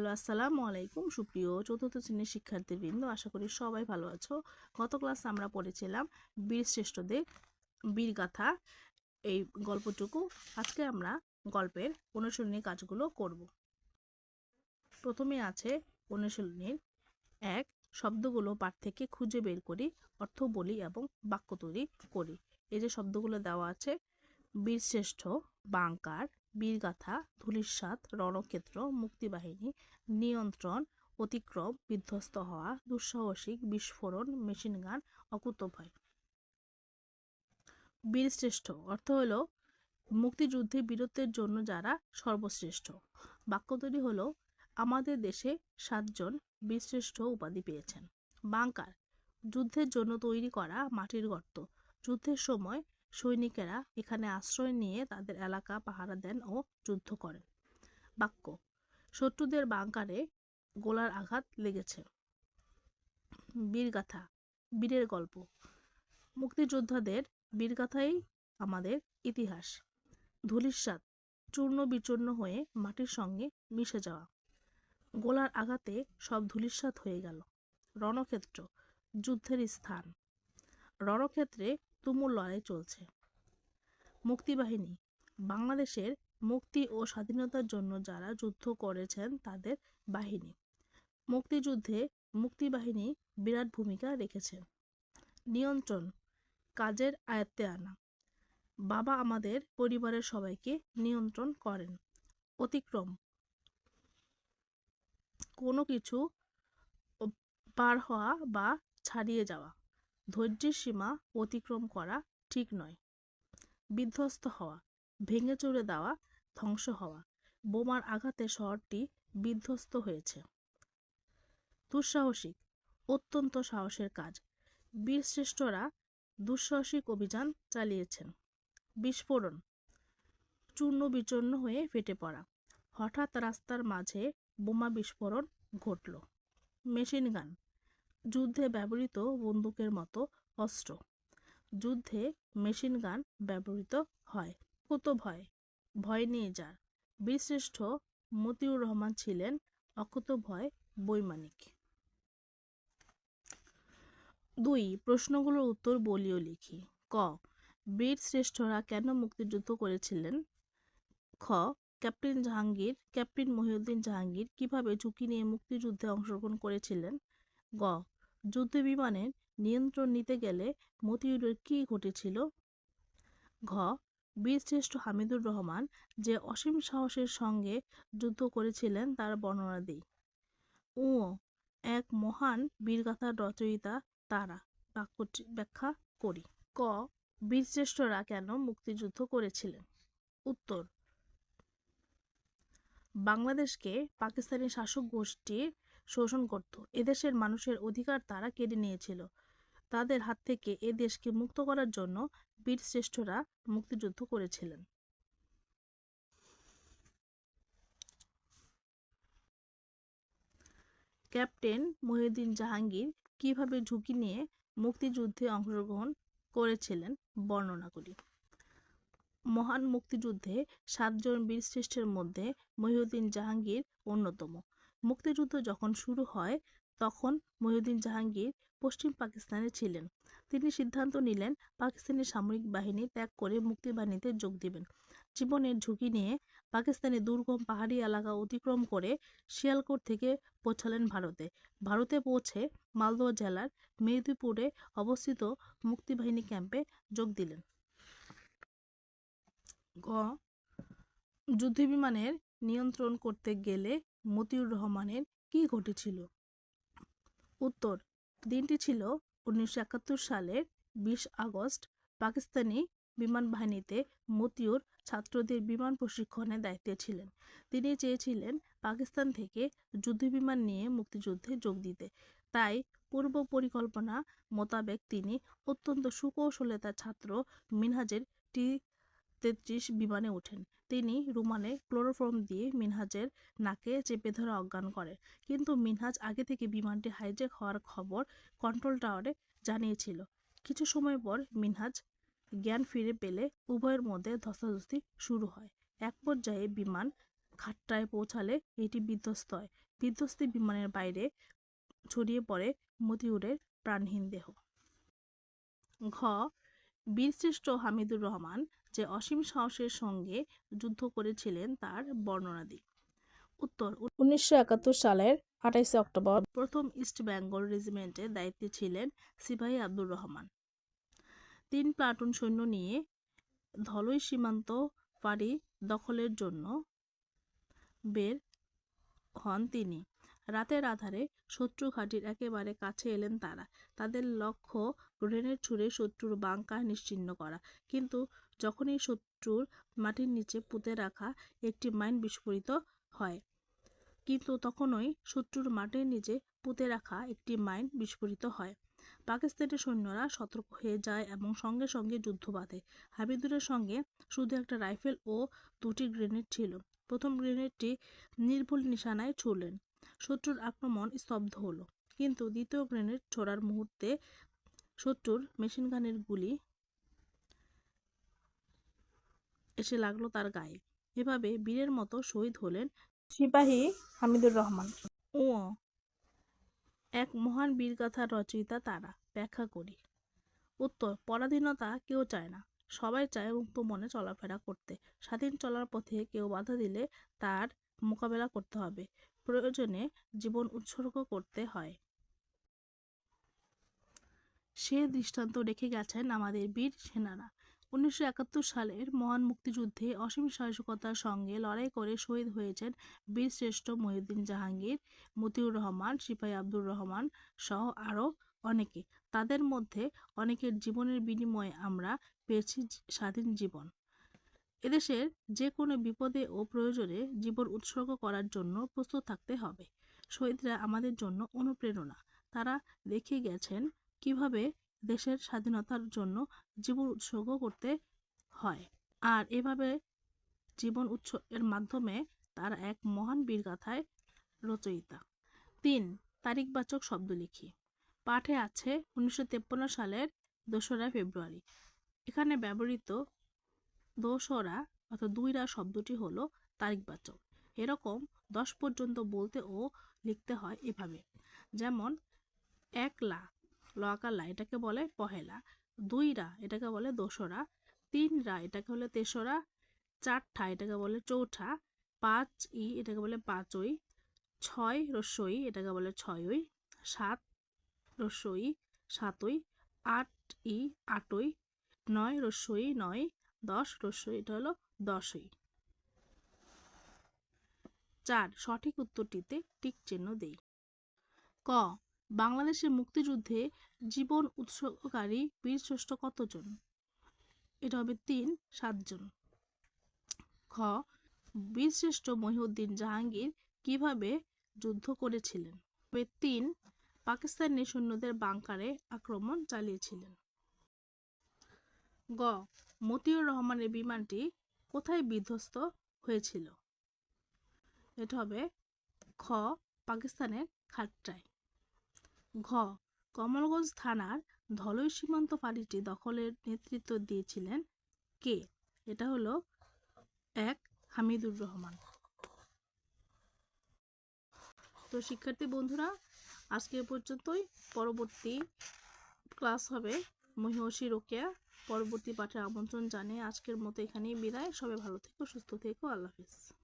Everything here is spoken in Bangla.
হ্যালো, আসসালামু আলাইকুম। সুপ্রিয় চতুর্থ শ্রেণির শিক্ষার্থীবৃন্দ, আশা করি সবাই ভালো আছো। গত ক্লাসে আমরা পড়েছিলাম বীর শ্রেষ্ঠদের বীরগাথা এই গল্পটুকু আজকে আমরা গল্পের অনুশীলনী কাজগুলো করব। প্রথমে আছে অনুশীলনীর এক শব্দগুলো পাঠ থেকে খুঁজে বের করি, অর্থ বলি এবং বাক্য তৈরি করি। এই যে শব্দগুলো দেওয়া আছে বীরশ্রেষ্ঠ বাংকার বীরগাথা, ধূলিসাৎ, রণক্ষেত্র, মুক্তিবাহিনী, নিয়ন্ত্রণ, অতিক্রম, বিধ্বস্ত হওয়া, দুঃসাহসিক, বিস্ফোরণ মেশিনগান অকুতভয়। বীরশ্রেষ্ঠ অর্থ হলো মুক্তিযুদ্ধে বীরত্বের জন্য যারা সর্বশ্রেষ্ঠ। বাক্য তৈরি হলো, আমাদের দেশে সাতজন বীরশ্রেষ্ঠ উপাধি পেয়েছেন। বাংকার, যুদ্ধের জন্য তৈরি করা মাটির গর্ত, যুদ্ধের সময় সৈনিকেরা এখানে আশ্রয় নিয়ে তাদের এলাকা পাহারা দেন ও যুদ্ধ করেন। বাক্য, শত্রুদের বাংকারে গোলার আঘাত লেগেছে। বীরগাথা, বীরের গল্প। মুক্তিযোদ্ধাদের বীরগাথাই আমাদের ইতিহাস। ধূলিসাৎ চূর্ণ বিচূর্ণ হয়ে মাটির সঙ্গে মিশে যাওয়া। গোলার আঘাতে সব ধূলিসাৎ হয়ে গেল। রণক্ষেত্র, যুদ্ধের স্থান। রণক্ষেত্রে তুমুল লড়াই চলছে। মুক্তিবাহিনী, বাংলাদেশের মুক্তি ও স্বাধীনতার জন্য যারা যুদ্ধ করেছেন তাদের বাহিনী। মুক্তিযুদ্ধে মুক্তিবাহিনী বিরাট ভূমিকা রেখেছে। নিয়ন্ত্রণ, কাজের আয়ত্তে আনা। বাবা আমাদের পরিবারের সবাইকে নিয়ন্ত্রণ করেন। অতিক্রম। কোনো কিছু পার হওয়া বা ছাড়িয়ে যাওয়া। ধৈর্যের সীমা অতিক্রম করা ঠিক নয়। বিধ্বস্ত হওয়া, ভেঙে চড়ে দেওয়া, ধ্বংস হওয়া, বোমার আঘাতে শহরটি বিধ্বস্ত হয়েছে। দুঃসাহসিক, অত্যন্ত সাহসের কাজ। বীরশ্রেষ্ঠরা দুঃসাহসিক অভিযান চালিয়েছেন। বিস্ফোরণ চূর্ণ বিচূর্ণ হয়ে ফেটে পড়া। হঠাৎ রাস্তার মাঝে বোমা বিস্ফোরণ ঘটল। মেশিন গান যুদ্ধে ব্যবহৃত বন্দুকের মতো অস্ত্র। যুদ্ধে মেশিন গান ব্যবহৃত হয়। কত ভয় ভয় নিয়ে যার। বীরশ্রেষ্ঠ মতিউর রহমান ছিলেন অকুত ভয় বৈমানিক। দুই, প্রশ্নগুলোর উত্তর বলিও লিখি। ক, বীর শ্রেষ্ঠরা কেন মুক্তিযুদ্ধ করেছিলেন? খ, ক্যাপ্টেন জাহাঙ্গীর, ক্যাপ্টেন মহিউদ্দিন জাহাঙ্গীর কীভাবে ঝুঁকি নিয়ে মুক্তিযুদ্ধে অংশগ্রহণ করেছিলেন? গ যুদ্ধ বিমানের নিয়ন্ত্রণ নিতে গেলে মতিউরের কি ঘটেছিল? ঘ. বীরশ্রেষ্ঠ হামিদুর রহমান যে অসীম সাহসের সঙ্গে যুদ্ধ করেছিলেন তার বর্ণনা দিই। ও এক মহান বীরগাথার রচয়িতা তারা। বাক্যটি ব্যাখ্যা করি। ক. বীরশ্রেষ্ঠরা কেন মুক্তিযুদ্ধ করেছিলেন? উত্তর। বাংলাদেশকে পাকিস্তানি শাসক গোষ্ঠীর শোষণ করত। এদেশের মানুষের অধিকার তারা কেড়ে নিয়েছিল। তাদের হাত থেকে এ দেশকে মুক্ত করার জন্য বীরশ্রেষ্ঠরা মুক্তিযুদ্ধ করেছিলেন। ক্যাপ্টেন মহিউদ্দিন জাহাঙ্গীর কীভাবে ঝুঁকি নিয়ে মুক্তিযুদ্ধে অংশগ্রহণ করেছিলেন বর্ণনা করি। মহান মুক্তিযুদ্ধে সাতজন বীরশ্রেষ্ঠের মধ্যে মহিউদ্দিন জাহাঙ্গীর অন্যতম। মুক্তিযুদ্ধ যখন শুরু হয়, তখন মহিউদ্দিন জাহাঙ্গীর পশ্চিম পাকিস্তানে ছিলেন। তিনি সিদ্ধান্ত নিলেন, পাকিস্তানি সামরিক বাহিনী ত্যাগ করে মুক্তিবাহিনীতে যোগ দিবেন। জীবনের ঝুঁকি নিয়ে পাকিস্তানি দুর্গম পাহাড়ি এলাকা অতিক্রম করে শিয়ালকোট থেকে পৌঁছালেন ভারতে। ভারতে পৌঁছে মালদহ জেলার মেদিনীপুরে অবস্থিত মুক্তিবাহিনী ক্যাম্পে যোগ দিলেন। গ. যুদ্ধবিমানের নিয়ন্ত্রণ করতে গেলে মতিউর রহমানের কী ঘটেছিল? উত্তর, দিনটি ছিল উনিশশো একাত্তর সালের বিশ আগস্ট। পাকিস্তানি বিমান বাহিনীতে মতিউর ছাত্রদের বিমান প্রশিক্ষণে দায়িত্বে ছিলেন। তিনি চেয়েছিলেন পাকিস্তান থেকে যুদ্ধবিমান নিয়ে মুক্তিযুদ্ধে যোগ দিতে। তাই পূর্ব পরিকল্পনা মোতাবেক তিনি অত্যন্ত সুকৌশলে তার ছাত্র মিনহাজের টি তেত্রিশ বিমানে ওঠেন। তিনি রুমানে ক্লোরোফর্ম দিয়ে মিনহাজের নাকে চেপে ধরে অজ্ঞান করে। কিন্তু মিনহাজ আগে থেকে বিমানটি হাইজ্যাক হওয়ার খবর কন্ট্রোল টাওয়ারে জানিয়েছিল। কিছু সময় পর মিনহাজ জ্ঞান ফিরে পেলে উভয়ের মধ্যে ধস্তাধস্তি শুরু হয়। এক পর্যায়ে বিমান খাট্টায় পৌঁছালে এটি বিধ্বস্ত হয়। বিধ্বস্ত বিমানের বাইরে ছড়িয়ে পড়ে মতিউরের প্রাণহীন দেহ। ঘ. বীরশ্রেষ্ঠ হামিদুর রহমান যে অসীম সাহসের সঙ্গে যুদ্ধ করেছিলেন তার বর্ণনা দিই উত্তর উনিশশো একাত্তর সালের আঠাইশে অক্টোবর। প্রথম ইস্ট বেঙ্গল রেজিমেন্টের দায়িত্বে ছিলেন সিপাহী আব্দুর রহমান। তিন প্লাটুন সৈন্য নিয়ে ধলই সীমান্ত পাড়ি দখলের জন্য বের হন তিনি। রাতের আধারে শত্রু ঘাঁটির একেবারে কাছে এলেন তারা। তাদের লক্ষ্য গ্রেনেড ছুড়ে শত্রুর বাংকার নিশ্চিহ্ন করা। কিন্তু যখনই শত্রুর মাটির নিচে পুঁতে রাখা একটি মাইন বিস্ফোরিত হয়, কিন্তু তখনই শত্রুর মাটির নিচে পুঁতে রাখা একটি মাইন বিস্ফোরিত হয়। পাকিস্তানের সৈন্যরা সতর্ক হয়ে যায় এবং সঙ্গে সঙ্গে যুদ্ধ বাঁধে। হাবিদুরের সঙ্গে শুধু একটা রাইফেল ও দুটি গ্রেনেড ছিল। প্রথম গ্রেনেডটি নির্ভুল নিশানায় ছুড়লেন। শত্রুর আক্রমণ স্তব্ধ হলো। কিন্তু দ্বিতীয় গ্রেনেড ছোড়ার মুহূর্তে শত্রুর মেশিনগানের গুলি এসে লাগল তার গায়ে। এভাবে বীরের মতো শহীদ হলেন সিপাহী হামিদুর রহমান ও এক মহান বীরগাথার রচয়িতা তারা। ব্যাখ্যা করি। উত্তর, পরাধীনতা কেউ চায় না। সবাই চায় মুক্ত মনে চলাফেরা করতে। স্বাধীন চলার পথে কেউ বাধা দিলে তার মোকাবেলা করতে হবে। প্রয়োজনে জীবন উৎসর্গ করতে হয়। সে দৃষ্টান্ত রেখে গেছেন আমাদের বীর সেনারা। উনিশশো একাত্তর সালের মহান মুক্তিযুদ্ধে অসীম সাহসিকতার সঙ্গে লড়াই করে শহীদ হয়েছেন বীরশ্রেষ্ঠ মহিউদ্দিন জাহাঙ্গীর, মতিউর রহমান, সিপাহী আব্দুর রহমান সহ আরও অনেকে। তাদের মধ্যে অনেকের জীবনের বিনিময়ে আমরা পেয়েছি স্বাধীন জীবন। এদেশের যে কোনো বিপদে ও প্রয়োজনে জীবন উৎসর্গ করার জন্য প্রস্তুত থাকতে হবে। শহীদরা আমাদের জন্য অনুপ্রেরণা। তারা দেখে গেছেন কীভাবে দেশের স্বাধীনতার জন্য জীবন উৎসর্গ করতে হয় আর এভাবে জীবন উৎসর্গের মাধ্যমে তারা এক মহান বীরগাথায় রচয়িতা। তিন, তারিখবাচক শব্দ লিখি পাঠে আছে উনিশশো সালের দোসরা ফেব্রুয়ারি। এখানে ব্যবহৃত দোসরা অর্থাৎ দুইরা শব্দটি হলো তারিখবাচক। এরকম দশ পর্যন্ত বলতে ও লিখতে হয় এভাবে। যেমন এক লা লকালা এটাকে বলে পহেলা দুই রা এটাকে বলে দোসরা তিন রা এটাকে বলে তেসরা চারঠা এটাকে বলে চৌঠা পাঁচ ই এটাকে বলে পাঁচই, ছয় রস্যই এটাকে বলে ছয়ই, সাত রস্যই সাতই আট ই আটই, নয় রস্যই নয় দশ রস্যই এটা হলো দশই। চার, সঠিক উত্তরটিতে টিক চিহ্ন দেই। ক, বাংলাদেশের মুক্তিযুদ্ধে জীবন উৎসর্গকারী বীরশ্রেষ্ঠ কতজন? এটা হবে তিন, সাতজন। খ বীরশ্রেষ্ঠ মহিউদ্দিন জাহাঙ্গীর কীভাবে যুদ্ধ করেছিলেন? তিন, পাকিস্তানি সৈন্যদের বাংকারে আক্রমণ চালিয়েছিলেন। গ, মতিউর রহমানের বিমানটি কোথায় বিধ্বস্ত হয়েছিল? এটা হবে খ, পাকিস্তানের খাট্টায়। ঘ, কমলগঞ্জ থানার ধলই সীমান্ত ফাঁড়িটি দখলের নেতৃত্ব দিয়েছিলেন কে? এটা হলো এক, হামিদুর রহমান। তো শিক্ষার্থী বন্ধুরা, আজকে পর্যন্তই। পরবর্তী ক্লাস হবে মহিষী রোকেয়া পরবর্তী পাঠে আমন্ত্রণ জানিয়ে আজকের মতো এখানেই বিদায়। সবাই ভালো থেকো, সুস্থ থেকো। আল্লাহ হাফিজ।